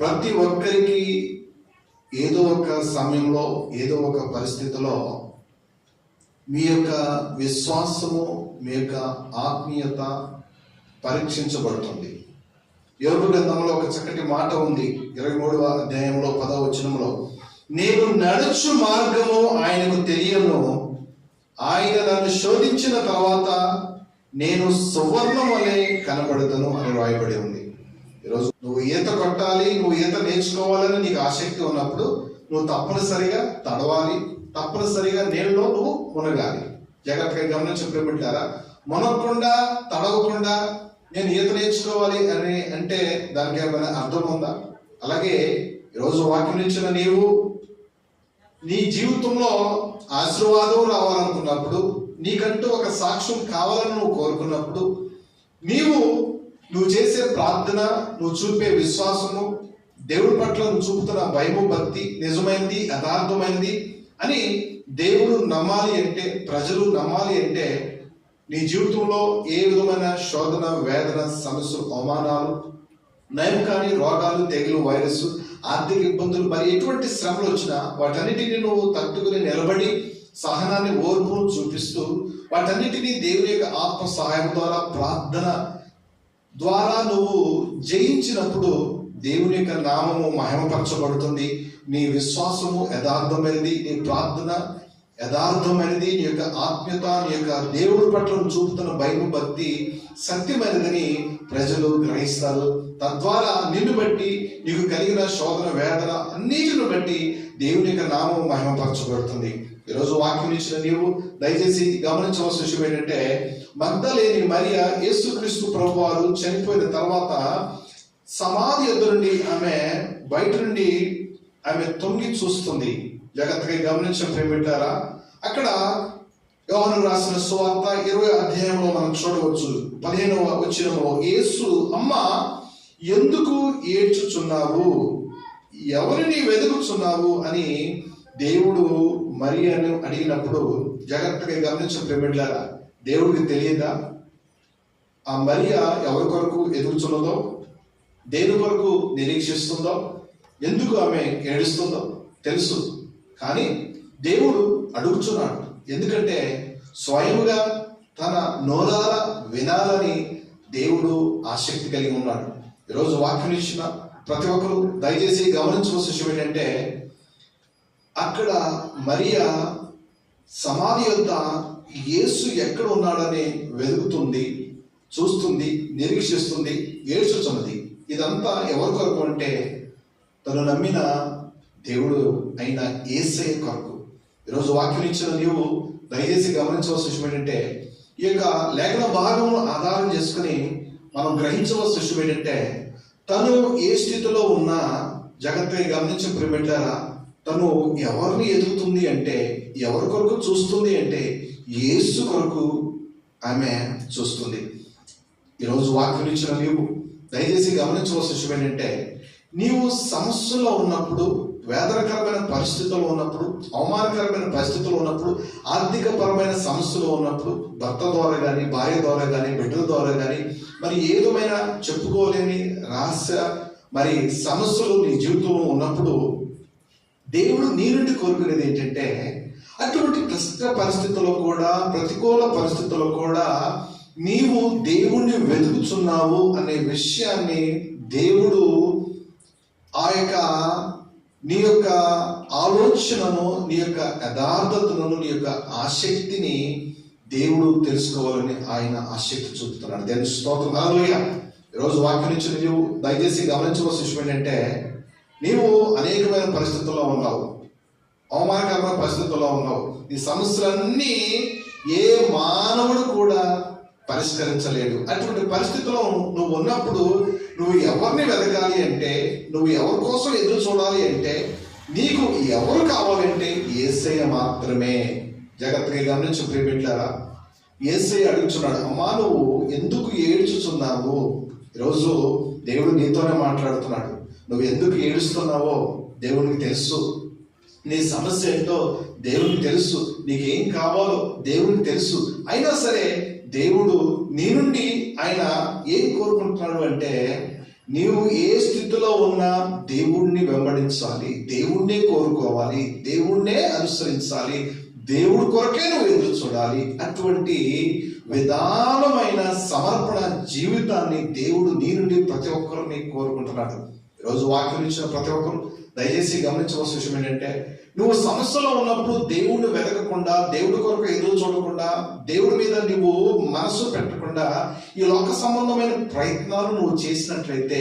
ప్రతి ఒక్కరికి ఏదో ఒక సమయంలో ఏదో ఒక పరిస్థితిలో మీ యొక్క విశ్వాసము మీ యొక్క ఆత్మీయత పరీక్షించబడుతుంది. యోగు గ్రంథంలో ఒక చక్కటి మాట ఉంది. ఇరవై మూడవ అధ్యాయంలో పదవ వచనంలో నేను నడుచు మార్గము ఆయనకు తెలియను. ఆయన నన్ను శోధించిన తర్వాత నేను సువర్ణం వలె కనబడతాను అని రాయబడి ఉంది. ఈరోజు నువ్వు ఈత కొట్టాలి నువ్వు ఈత నేర్చుకోవాలని నీకు ఆసక్తి ఉన్నప్పుడు నువ్వు తప్పనిసరిగా తడవాలి తప్పనిసరిగా నీళ్ళలో నువ్వు మునగాలి. జాగ్రత్తగా గమనించి పెట్టారా మునగకుండా తడవకుండా నేను ఈత నేర్చుకోవాలి అని అంటే దానికి ఏమైనా అర్థం ఉందా? అలాగే ఈరోజు వాక్యం ఇచ్చిన నీవు నీ జీవితంలో ఆశీర్వాదం రావాలనుకున్నప్పుడు నీకంటూ ఒక సాక్ష్యం కావాలని నువ్వు కోరుకున్నప్పుడు నీవు నువ్వు చేసే ప్రార్థన నువ్వు చూపే విశ్వాసము దేవుడి పట్ల నువ్వు చూపుతున్న భయము భక్తి నిజమైంది యథార్థమైంది అని దేవుడు నమ్మాలి అంటే ప్రజలు నమ్మాలి అంటే నీ జీవితంలో ఏ విధమైన శోధన వేదన సమస్యలు అవమానాలు నయం కాని రోగాలు తెగులు వైరస్ ఆర్థిక ఇబ్బందులు మరి ఎటువంటి శ్రమలు వచ్చినా వాటన్నిటిని నువ్వు తట్టుకుని నిలబడి సహనాన్ని ఓర్పును చూపిస్తూ వాటన్నిటినీ దేవుని యొక్క ఆత్మ సహాయం ద్వారా ప్రార్థన ద్వారా నువ్వు జయించినప్పుడు దేవుని యొక్క నామము మహిమపరచబడుతుంది. నీ విశ్వాసము యథార్థమైనది నీ ప్రార్థన యథార్థమైనది నీ యొక్క ఆత్మీయత నీ యొక్క దేవుడి పట్ల చూపుతున్న భయం భక్తి సత్యమైనదని ప్రజలు గ్రహిస్తారు. తద్వారా నిన్ను బట్టి నీకు కలిగిన శోధన వేదన అన్నిటిని బట్టి దేవుని యొక్క నామం మహిమపరచబడుతుంది. ఈరోజు వాక్యం ఇచ్చిన నీవు దయచేసి గమనించవలసిన విషయం ఏంటంటే మగ్ధలేని మరియ యేసుక్రీస్తు ప్రభు వారు చనిపోయిన తర్వాత సమాధి ఎదురు నుండి ఆమె బయట నుండి ఆమె తొంగి చూస్తుంది. జాగ్రత్తగా గమనించడం ప్రేమిటారా అక్కడ యోహను రాసిన సువార్త ఇరవై అధ్యాయంలో మనం చూడవచ్చు. పదిహేనవ వచ్చినలో యేసు అమ్మ ఎందుకు ఏడ్చుచున్నావు? ఎవరిని వెతుకుచున్నావు అని దేవుడు మరి అని అడిగినప్పుడు జాగ్రత్తగా గమనించిన ప్రేమిడ్లారా దేవుడికి తెలియదా? ఆ మరియ ఎవరి కొరకు ఎదుగుతున్నదో దేని కొరకు నిరీక్షిస్తుందో? ఎందుకు ఆమె ఏడుస్తుందో తెలుసు. కానీ దేవుడు అడుగుచున్నాడు. ఎందుకంటే స్వయముగా తన నోరాల వినాలని దేవుడు ఆసక్తి కలిగి ఉన్నాడు. ఈరోజు వాక్యం ఇచ్చిన ప్రతి ఒక్కరు దయచేసి గమనించవలసిన విషయం ఏంటంటే అక్కడ మరియా సమాధి యొద్ద యేసు ఎక్కడ ఉన్నాడని వెతుకుతుంది చూస్తుంది నిరీక్షిస్తుంది ఏడ్చుతున్నది ఇదంతా ఎవరి కొరకు అంటే తను నమ్మిన దేవుడు అయిన ఏసే కొరకు. ఈరోజు వాక్యం ఇచ్చిన నీవు దయచేసి గమనించవలసిన విషయం ఏంటంటే ఈ యొక్క లేఖన భాగమును ఆధారం చేసుకుని మనం గ్రహించవలసిన విషయం ఏంటంటే తను ఏ స్థితిలో ఉన్నా జగత్తుని గమనించిన ప్రిమిట్లారా తను ఎవరిని ఎదుగుతుంది అంటే ఎవరి కొరకు చూస్తుంది అంటే యేసు కొరకు ఆమె చూస్తుంది. ఈరోజు వాక్యం ఇచ్చిన నీవు దయచేసి గమనించవలసిన విషయం ఏంటంటే నీవు సమస్యలో ఉన్నప్పుడు వేదనకరమైన పరిస్థితుల్లో ఉన్నప్పుడు అవమానకరమైన పరిస్థితుల్లో ఉన్నప్పుడు ఆర్థిక పరమైన సమస్యలు ఉన్నప్పుడు భర్త ద్వారా కానీ భార్య ద్వారా కానీ బిడ్డల ద్వారా కానీ మరి ఏదైనా చెప్పుకోలేని రహస్య మరి సమస్యలు నీ జీవితంలో ఉన్నప్పుడు దేవుడు నీ నుండి కోరుకునేది ఏంటంటే అటువంటి క్లిష్ట పరిస్థితుల్లో కూడా ప్రతికూల పరిస్థితుల్లో కూడా నీవు దేవుణ్ణి వెతుకుతున్నావు అనే విషయాన్ని దేవుడు ఆ యొక్క నీ యొక్క ఆలోచనను నీ యొక్క యథార్థతను నీ యొక్క ఆసక్తిని దేవుడు తెలుసుకోవాలని ఆయన ఆసక్తి చూపుతున్నాడు. దేని స్తోత్రం. ఈ ఈరోజు వాక్యం నుంచి దయచేసి గమనించవలసిన విషయం ఏంటంటే నీవు అనేకమైన పరిస్థితుల్లో ఉన్నావు. అవమానకరమైన పరిస్థితుల్లో ఉన్నావు. ఈ సమస్యలన్నీ ఏ మానవుడు కూడా పరిష్కరించలేడు. అటువంటి పరిస్థితిలో నువ్వు ఉన్నప్పుడు నువ్వు ఎవరిని వెతకాలి అంటే నువ్వు ఎవరి కోసం ఎదురు చూడాలి అంటే నీకు ఎవరు కావాలంటే ఏసయ్య మాత్రమే. జాగ్రత్తగా గమనించి ప్రియమిట్లారా ఏసయ్య అడుగుతున్నాడు అమ్మా నువ్వు ఎందుకు ఏడ్చుచున్నావు? ఈరోజు దేవుడు నీతోనే మాట్లాడుతున్నాడు. నువ్వు ఎందుకు ఏడుస్తున్నావో దేవునికి తెలుసు. నీ సమస్య ఏంటో దేవునికి తెలుసు. నీకేం కావాలో దేవునికి తెలుసు. అయినా సరే దేవుడు నీ నుండి ఆయన ఏం కోరుకుంటున్నాడు అంటే నీవు ఏ స్థితిలో ఉన్నా దేవుణ్ణి వెంబడించాలి దేవుణ్ణే కోరుకోవాలి దేవుణ్ణే అనుసరించాలి దేవుడి కొరకే నువ్వు ఎదురు చూడాలి. అటువంటి విధానమైన సమర్పణ జీవితాన్ని దేవుడు నీ నుండి ప్రతి ఒక్కరిని కోరుకుంటున్నాడు. ఈరోజు వాక్యం ఇచ్చిన ప్రతి ఒక్కరు దయచేసి గమనించవలసిన విషయం ఏంటంటే నువ్వు సమస్యలో ఉన్నప్పుడు దేవుణ్ణి వెతకకుండా దేవుడి కొరకు ఎదురు చూడకుండా దేవుడి మీద నువ్వు మనసు పెట్టకుండా ఈ లోక సంబంధమైన ప్రయత్నాలు నువ్వు చేసినట్లయితే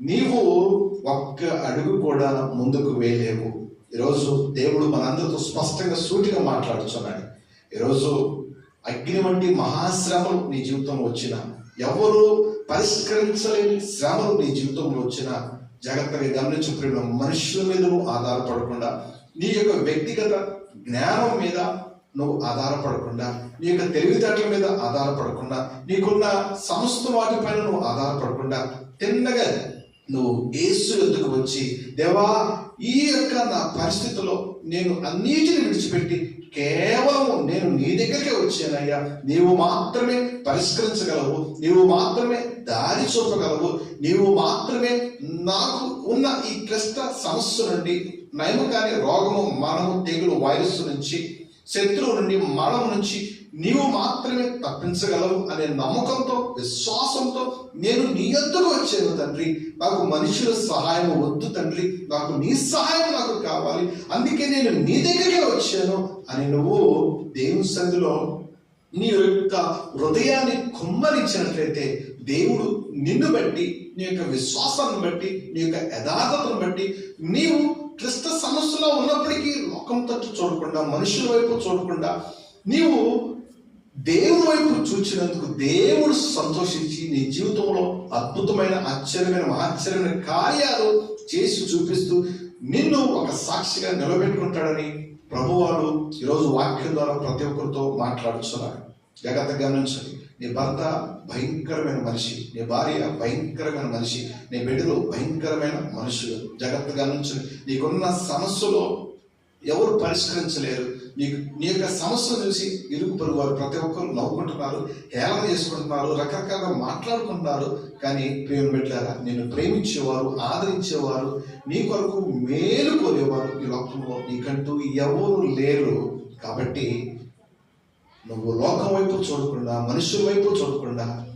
నీవు ఒక్క అడుగు కూడా ముందుకు వేయలేవు. ఈరోజు దేవుడు మనందరితో స్పష్టంగా సూటిగా మాట్లాడుతున్నాడు. ఈరోజు అగ్ని వంటి మహాశ్రమలు నీ జీవితంలో వచ్చిన ఎవరు పరిష్కరించలేని శ్రమలు నీ జీవితంలో వచ్చినా జాగ్రత్తగా గమనించు ప్రేమ మనుషుల మీద నువ్వు ఆధారపడకుండా నీ యొక్క వ్యక్తిగత జ్ఞానం మీద నువ్వు ఆధారపడకుండా నీ యొక్క తెలివితేటల మీద ఆధారపడకుండా నీకున్న సమస్త వాటిపైన నువ్వు ఆధారపడకుండా తిన్నగా నువ్వు ఏసు ఎద్దుకు వచ్చి దేవా ఈ యొక్క నా పరిస్థితిలో నేను అన్నిటిని విడిచిపెట్టి కేవలం నేను నీ దగ్గరికే వచ్చానయ్యా. నీవు మాత్రమే పరిష్కరించగలవు. నీవు మాత్రమే దారి చూపగలవు. నీవు మాత్రమే నాకు ఉన్న ఈ క్లిష్ట సమస్య నుండి నయము కాని రోగము మనము తెగులు వైరస్ నుంచి శత్రువు నుండి మరణం నుంచి నీవు మాత్రమే తప్పించగలవు అనే నమ్మకంతో విశ్వాసంతో నేను నీ ఎద్దుకు వచ్చాను తండ్రి. నాకు మనుషుల సహాయం వద్దు తండ్రి. నాకు నీ సహాయం నాకు కావాలి. అందుకే నేను నీ దగ్గరికే వచ్చాను అని నువ్వు దేవుని సంధిలో నీ యొక్క హృదయాన్ని కుమ్మరించినట్లయితే దేవుడు నిన్ను బట్టి నీ యొక్క విశ్వాసాన్ని బట్టి నీ యొక్క యథార్థతను బట్టి నీవు క్లిష్ట సమస్యలో ఉన్నప్పటికీ లోకం తట్టు చూడకుండా మనుషుల వైపు చూడకుండా నీవు దేవుని వైపు చూచినందుకు దేవుడు సంతోషించి నీ జీవితంలో అద్భుతమైన ఆశ్చర్యమైన ఆశ్చర్యమైన కార్యాలు చేసి చూపిస్తూ నిన్ను ఒక సాక్షిగా నిలబెట్టుకుంటాడని ప్రభువాడు ఈరోజు వాక్యం ద్వారా ప్రతి ఒక్కరితో మాట్లాడుతున్నారు. జాగ్రత్తగా గమనించండి. నీ భర్త భయంకరమైన మనిషి. నీ భార్య భయంకరమైన మనిషి. నీ బిడ్డలు భయంకరమైన మనుషులు. జాగ్రత్తగా గమనించండి. నీకున్న సమస్యలో ఎవరు పరిష్కరించలేరు. నీకు నీ యొక్క సమస్య చూసి ఇరుగు పొరుగు వారు ప్రతి ఒక్కరు నవ్వుకుంటున్నారు హేళన చేసుకుంటున్నారు రకరకాలుగా మాట్లాడుకుంటున్నారు. కానీ ప్రేమ పెట్టారా నేను ప్రేమించేవారు ఆదరించేవారు నీ కొరకు మేలు కోరేవారు ఈ లోకంలో నీకంటూ ఎవరు లేరు. కాబట్టి నువ్వు లోకం వైపు చూడకుండా మనుషుల వైపు చూడకుండా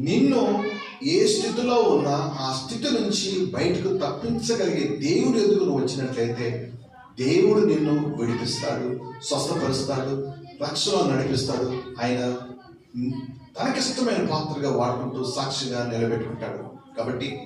నిన్ను ఏ స్థితిలో ఉన్నా ఆ స్థితి నుంచి బయటకు తప్పించగలిగే దేవుడు ఎదుగు నువ్వు వచ్చినట్లయితే దేవుడు నిన్ను విడిపిస్తాడు స్వస్థపరుస్తాడు రక్షలో నడిపిస్తాడు. ఆయన తనకిష్టమైన పాత్రగా వాడుకుంటూ సాక్షిగా నిలబెట్టుకుంటాడు. కాబట్టి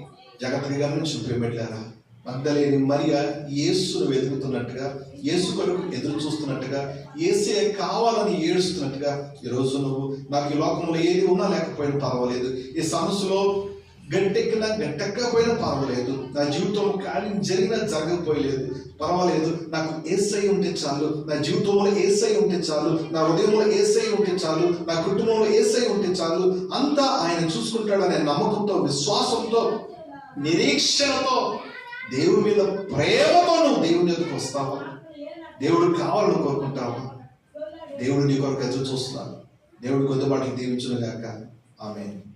జాగ్రత్తగా గమనించి ప్రేమెట్లారా మగ్ధలేని మరియ యేసును వెతుకుతున్నట్టుగా యేసు కొరకు ఎదురు చూస్తున్నట్టుగా ఏసే కావాలని ఏడుస్తున్నట్టుగా ఈరోజు నువ్వు నాకు ఈ లోకంలో ఏది ఉన్నా లేకపోయినా పర్వాలేదు. ఈ సమస్యలో గట్టెక్కినా గట్టెక్కకపోయినా పర్వాలేదు. నా జీవితంలో కానీ జరిగినా జరగకపోయలేదు. పర్వాలేదు. నాకు ఏసై ఉంటే చాలు. నా జీవితంలో ఏసై ఉంటే చాలు. నా హృదయంలో ఏసై ఉంటే చాలు. నా కుటుంబంలో ఏసై ఉంటే చాలు. అంతా ఆయన చూసుకుంటాడనే నమ్మకంతో విశ్వాసంతో నిరీక్షణతో దేవుడి మీద ప్రేమతో నువ్వు దేవుని ఎదుకు వస్తావా? దేవుడు కావాలని కోరుకుంటావా? దేవుడు నీ కొరకు ఎదురు చూస్తున్నాడు. దేవుడు కొద్దిపాట్లు దీవించును గాక ఆమె